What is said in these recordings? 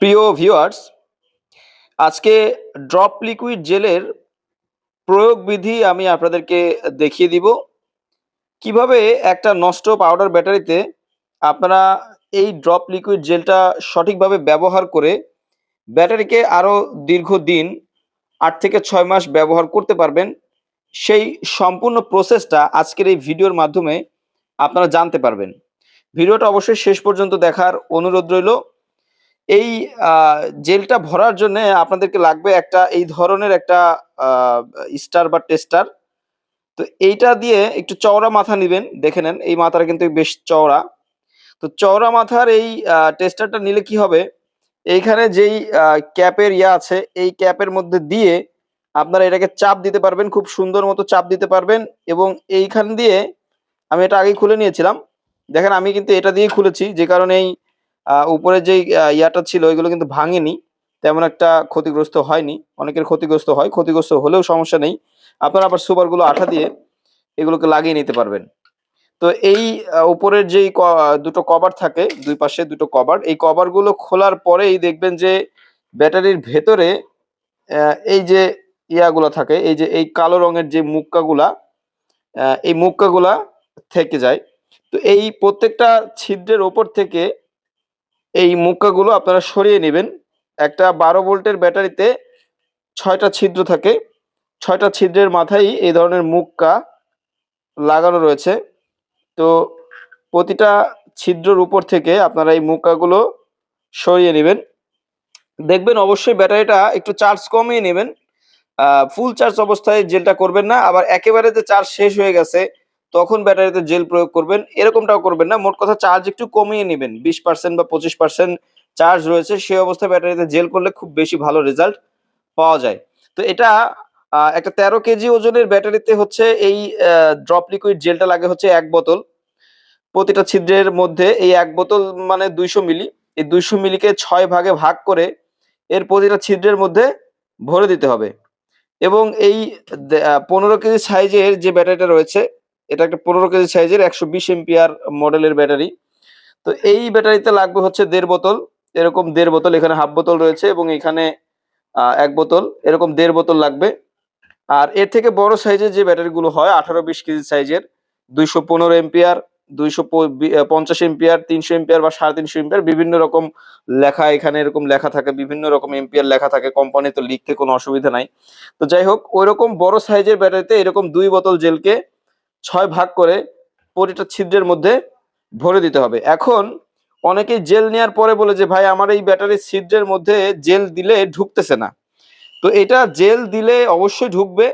প্রিয় ভিউয়ার্স, আজকে drop liquid জেলের প্রয়োগ বিধি আমি আপনাদেরকে দেখিয়ে দিব। কীভাবে একটা নষ্ট পাউডার ব্যাটারিতে আপনারা এই ড্রপ লিকুইড জেলটা সঠিকভাবে ব্যবহার করে ব্যাটারিকে আরও দীর্ঘদিন, আট থেকে ছয় মাস ব্যবহার করতে পারবেন, সেই সম্পূর্ণ প্রসেসটা আজকের এই ভিডিওর মাধ্যমে আপনারা জানতে পারবেন। ভিডিওটা অবশ্যই শেষ পর্যন্ত দেখার অনুরোধ রইল। এই জেলটা ভরার জন্য আপনাদেরকে লাগবে একটা, এই ধরনের একটা স্টার বা টেস্টার। তো এইটা দিয়ে একটু চওড়া মাথা নেবেন, দেখে নেন। এই মাথাটা কিন্তু বেশ চওড়া। তো চওড়া মাথার এই টেস্টারটা নিলে কি হবে? এইখানে যেই ক্যাপের ইয়া আছে, এই ক্যাপের মধ্যে দিয়ে আপনারা এটাকে চাপ দিতে পারবেন, খুব সুন্দর মতো চাপ দিতে পারবেন এবং এইখান দিয়ে, আমি এটা আগেই খুলে নিয়েছিলাম। দেখেন, আমি কিন্তু এটা দিয়ে খুলেছি, যে কারণে এই উপরে যে ইয়াটা ছিল এগুলো কিন্তু ভাঙেনি। তেমন একটা ক্ষতিগ্রস্ত হয়নি। অনেকের ক্ষতিগ্রস্ত হয়। ক্ষতিগ্রস্ত হলেও সমস্যা নেই। আপনারা আবার সুপারগুলো আঠা দিয়ে এগুলোকে লাগিয়ে নিতে পারবেন। তো এই উপরের যেই দুটো কভার থাকে, দুই পাশে দুটো কভার, এই কভারগুলো খোলার পরেই দেখবেন যে ব্যাটারির ভেতরে এই যে ইয়াগুলো থাকে, এই যে এই কালো রঙের যে মুক্কাগুলা এই মুক্কাগুলা থেকে যায়। তো এই প্রত্যেকটা ছিদ্রের ওপর থেকে এই মুক্কাগুলো আপনারা সরিয়ে নেবেন। একটা বারো ভোল্টের ব্যাটারিতে ছয়টা ছিদ্র থাকে। ছয়টা ছিদ্রের মাথায় এই ধরনের মুক্কা লাগানো রয়েছে। তো প্রতিটা ছিদ্রর উপর থেকে আপনারা এই মুক্কাগুলো সরিয়ে নেবেন। দেখবেন অবশ্যই ব্যাটারিটা একটু চার্জ কমিয়ে নেবেন। ফুল চার্জ অবস্থায় জেলটা করবেন না। আবার একেবারে যে চার্জ শেষ হয়ে গেছে তখন ব্যাটারিতে জেল প্রয়োগ করবেন, এরকমটাও করবেন না। মোট কথা চার্জ একটু কমিয়ে নেবেন, বিশ পার্সেন্ট বা পঁচিশ পার্সেন্ট চার্জ রয়েছে সেই অবস্থায় ব্যাটারিতে জেল করলে খুব বেশি ভালো রেজাল্ট পাওয়া যায়। তো এটা একটা তেরো কেজি ওজনের ব্যাটারিতে হচ্ছে এই ড্রপ লিকুইড জেলটা লাগে হচ্ছে এক বোতল। প্রতিটা ছিদ্রের মধ্যে এই এক বোতল মানে দুইশো মিলি। এই দুইশো মিলিকে ছয় ভাগে ভাগ করে এর প্রতিটা ছিদ্রের মধ্যে ভরে দিতে হবে। এবং এই পনেরো কেজি সাইজের যে ব্যাটারিটা রয়েছে এটা একটা পনেরো কেজি সাইজের একশো বিশ এমপিআর মডেলের ব্যাটারি। তো এই ব্যাটারিতে লাগবে হচ্ছে দেড় বোতল, এরকম দেড় বোতল, এখানে হাফ বোতল রয়েছে এবং এখানে এক বোতল, এরকম দেড় বোতল লাগবে। আর এর থেকে বড় সাইজের যে ব্যাটারিগুলো হয়, আঠারো বিশ কেজি সাইজের, দুইশো পনেরো এমপিআর, দুইশো পঞ্চাশ এমপিআর, তিনশো এমপিআর বা সাড়ে তিনশো এমপিআর, বিভিন্ন রকম লেখা এখানে এরকম লেখা থাকে, বিভিন্ন রকম এমপিআর লেখা থাকে কোম্পানি তো লিখতে কোনো অসুবিধা নাই। তো যাই হোক, ওইরকম বড় সাইজের ব্যাটারিতে এরকম দুই বোতল জেলকে ছয় ভাগ করে প্রতিটা ছিদ্রের মধ্যে ভরে দিতে হবে। এখন অনেকে জেল নেওয়ার পরে বলে যে, ভাই, আমার এই ব্যাটারির ছিদ্রের মধ্যে জেল দিলে ঢুকতেছে না। তো এটা জেল দিলে অবশ্যই ঢুকবে।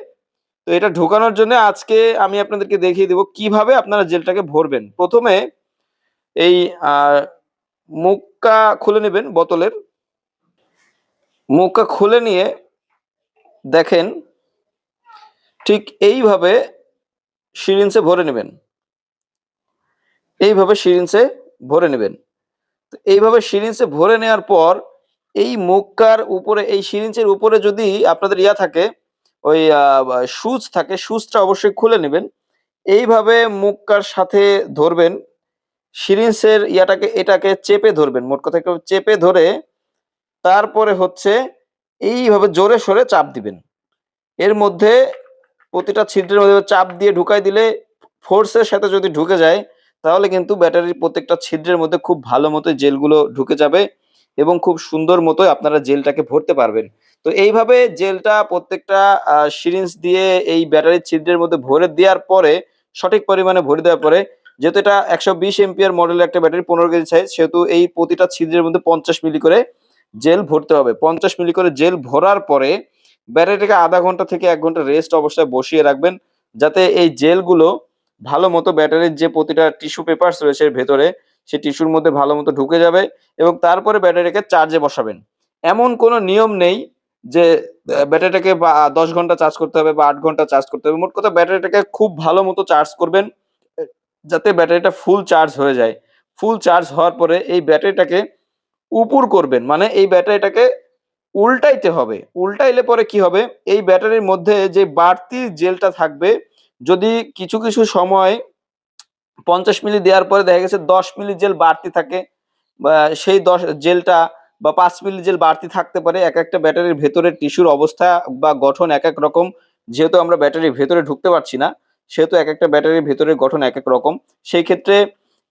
তো এটা ঢোকানোর জন্য আজকে আমি আপনাদেরকে দেখিয়ে দেবো কীভাবে আপনারা জেলটাকে ভরবেন। প্রথমে এই মুখটা খুলে নেবেন বোতলের। মুখটা খুলে নিয়ে দেখেন ঠিক এইভাবে সিরিঞ্জে ভরে নেবেন। এইভাবে সিরিঞ্জে ভরে নেবেন। তো এইভাবে সিরিঞ্জে ভরে নেওয়ার পর এই মুখকার উপরে, এই সিরিঞ্জের উপরে যদি আপনাদের ইয়া থাকে, ওই সুচ থাকে, সুচটা অবশ্যই খুলে নেবেন। এইভাবে মুখকার সাথে ধরবেন, সিরিঞ্জের ইয়াটাকে, এটাকে চেপে ধরবেন, মোট কথা চেপে ধরে তারপরে হচ্ছে এইভাবে জোরে সরে চাপ দিবেন। এর মধ্যে প্রতিটা ছিদ্রের মধ্যে চাপ দিয়ে ঢুকাই দিলে ফোর্সের সাথে যদি ঢুকে যায়, তাহলে কিন্তু ব্যাটারির প্রত্যেকটা ছিদ্রের মধ্যে খুব ভালো মতো জেলগুলো ঢুকে যাবে এবং খুব সুন্দর মতো আপনারা জেলটাকে ভরতে পারবেন। তো এইভাবে জেলটা প্রত্যেকটা সিরিঞ্জ দিয়ে এই ব্যাটারির ছিদ্রের মধ্যে ভরে দেওয়ার পরে, সঠিক পরিমাণে ভরে দেওয়ার পরে, যেহেতু এটা একশো বিশ এমপিআর মডেলের একটা ব্যাটারি পনেরো কেজি সাইজ সেহেতু এই প্রতিটা ছিদ্রের মধ্যে পঞ্চাশ মিলি করে জেল ভরতে হবে। পঞ্চাশ মিলি করে জেল ভরার পরে ব্যাটারিটাকে আধা ঘণ্টা থেকে এক ঘণ্টা রেস্ট অবস্থায় বসিয়ে রাখবেন যাতে এই জেলগুলো ভালো মতো ব্যাটারির যে প্রতিটা টিস্যু পেপার্স রয়েছে ভেতরে, সেই টিস্যুর মধ্যে ভালো মতো ঢুকে যাবে এবং তারপরে ব্যাটারিটাকে চার্জে বসাবেন। এমন কোনো নিয়ম নেই যে ব্যাটারিটাকে বা, দশ ঘণ্টা চার্জ করতে হবে বা আট ঘণ্টা চার্জ করতে হবে। মোট কথা ব্যাটারিটাকে খুব ভালো মতো চার্জ করবেন যাতে ব্যাটারিটা ফুল চার্জ হয়ে যায়। ফুল চার্জ হওয়ার পরে এই ব্যাটারিটাকে উপর করবেন। মানে এই ব্যাটারিটাকে উল্টাইতে হবে। উল্টাইলে পরে কি হবে? এই ব্যাটারির মধ্যে যে বাড়তি জেলটা থাকবে, যদি কিছু কিছু সময় পঞ্চাশ মিলি দেওয়ার পরে দেখা গেছে দশ মিলি জেল বাড়তি থাকে সেই দশ জেলটা বা পাঁচ মিলি জেল বাড়তি থাকতে পারে, এক একটা ব্যাটারির ভেতরে টিস্যুর অবস্থা বা গঠন এক এক রকম। যেহেতু আমরা ব্যাটারির ভেতরে ঢুকতে পারছি না, সেহেতু এক একটা ব্যাটারির ভেতরের গঠন এক এক রকম। সেই ক্ষেত্রে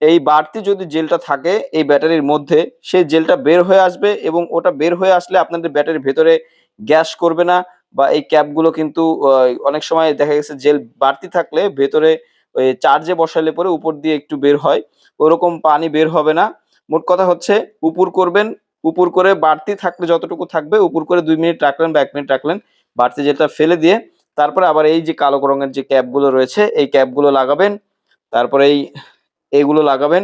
এই বাড়তি যদি জেলটা থাকে এই ব্যাটারির মধ্যে, সেই জেলটা বের হয়ে আসবে এবং ওটা বের হয়ে আসলে আপনাদের ব্যাটারির ভেতরে গ্যাস করবে না বা এই ক্যাপগুলো কিন্তু অনেক সময় দেখা গেছে জেল বাড়তি থাকলে ভেতরে চার্জে বসালে পরে উপর দিয়ে একটু বের হয়, ওরকম পানি বের হবে না। মোট কথা হচ্ছে উপর করবেন, উপর করে বাড়তি থাকলে যতটুকু থাকবে উপর করে দুই মিনিট রাখলেন বা এক মিনিট রাখলেন, বাড়তি যেটা ফেলে দিয়ে তারপরে আবার এই যে কালো রঙের যে ক্যাপগুলো রয়েছে, এই ক্যাপগুলো লাগাবেন, তারপরে এই এইগুলো লাগাবেন,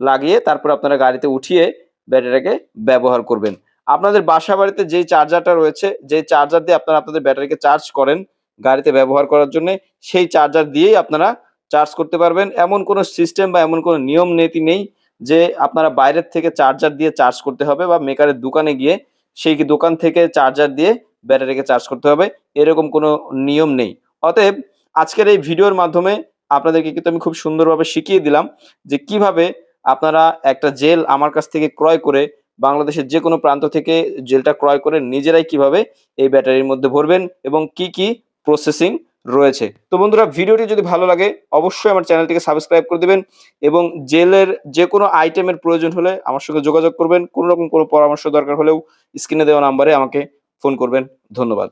লাগিয়ে তারপর আপনারা গাড়িতে উঠিয়ে ব্যাটারিটাকে ব্যবহার করবেন। আপনাদের বাসা বাড়িতে যেই চার্জারটা রয়েছে, যেই চার্জার দিয়ে আপনারা আপনাদের ব্যাটারিকে চার্জ করেন গাড়িতে ব্যবহার করার জন্য, সেই চার্জার দিয়েই আপনারা চার্জ করতে পারবেন। এমন কোনো সিস্টেম বা এমন কোনো নিয়ম নীতি নেই যে আপনারা বাইরের থেকে চার্জার দিয়ে চার্জ করতে হবে বা মেকারের দোকানে গিয়ে সেই দোকান থেকে চার্জার দিয়ে ব্যাটারিকে চার্জ করতে হবে, এরকম কোনো নিয়ম নেই। অতএব আজকের এই ভিডিওর মাধ্যমে আপনাদেরকে কিন্তু আমি খুব সুন্দরভাবে শিখিয়ে দিলাম যে কীভাবে আপনারা একটা জেল আমার কাছ থেকে ক্রয় করে বাংলাদেশের যে কোনো প্রান্ত থেকে জেলটা ক্রয় করে নিজেরাই কীভাবে এই ব্যাটারির মধ্যে ভরবেন এবং কি কি প্রসেসিং রয়েছে। তো বন্ধুরা, ভিডিওটি যদি ভালো লাগে, অবশ্যই আমার চ্যানেলটিকে সাবস্ক্রাইব করে দেবেন এবং জেলের যে কোনো আইটেমের প্রয়োজন হলে আমার সঙ্গে যোগাযোগ করবেন। কোনো রকম কোনো পরামর্শ দরকার হলেও স্ক্রিনে দেওয়া নাম্বারে আমাকে ফোন করবেন। ধন্যবাদ।